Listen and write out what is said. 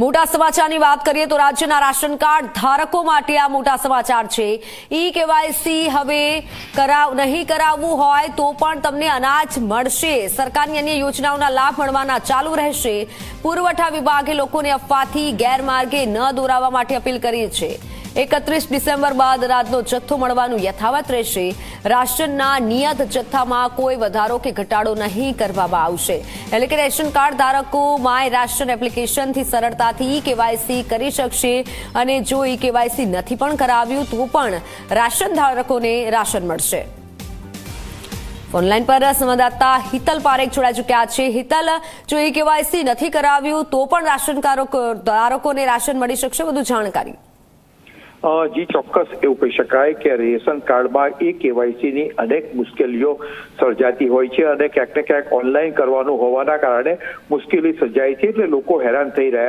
મોટા સમાચારની વાત કરીએ તો રાજ્યના રાશન કાર્ડ ધારકો માટે આ મોટા સમાચાર છે. ઈ કેવાયસી હવે કરાવ, નહીં કરાવવું હોય તો પણ તમને અનાજ મળશે. સરકારની અન્ય યોજનાઓના લાભ મળવાના ચાલુ રહેશે. પુરવઠા વિભાગે લોકોને અફવાથી ગેરમાર્ગે ન દોરાવવા માટે અપીલ કરી છે. એકત્રીસ ડિસેમ્બર બાદ અનાજનો જથ્થો મળવાનું યથાવત રહેશે. રાશનના નિયત જથ્થામાં કોઈ વધારો કે ઘટાડો નહીં કરવામાં આવશે. એટલે કે રેશન કાર્ડ ધારકો માય રાશન એપ્લિકેશનથી સરળતાથી ઈ કેવાયસી કરી શકશે અને જો ઈ કેવાયસી નથી પણ કરાવ્યું તો પણ રાશન ધારકોને રાશન મળશે. ઓનલાઈન પર સંવાદદાતા હિતલ પારેખ જોડાઈ ચૂક્યા છે. હિતલ, જો ઈ કેવાયસી નથી કરાવ્યું તો પણ રાશન ધારકોને રાશન મળી શકશે વધુ જાણકારી. જી ચોક્કસ એવું કહી શકાય કે રેશન કાર્ડમાં એ કેવાયસી ની અનેક મુશ્કેલીઓ સર્જાતી હોય છે અને ક્યાંક ને ક્યાંક ઓનલાઈન કરવાનું હોવાના કારણે મુશ્કેલી સર્જાય છે એટલે લોકો હેરાન થઈ રહ્યા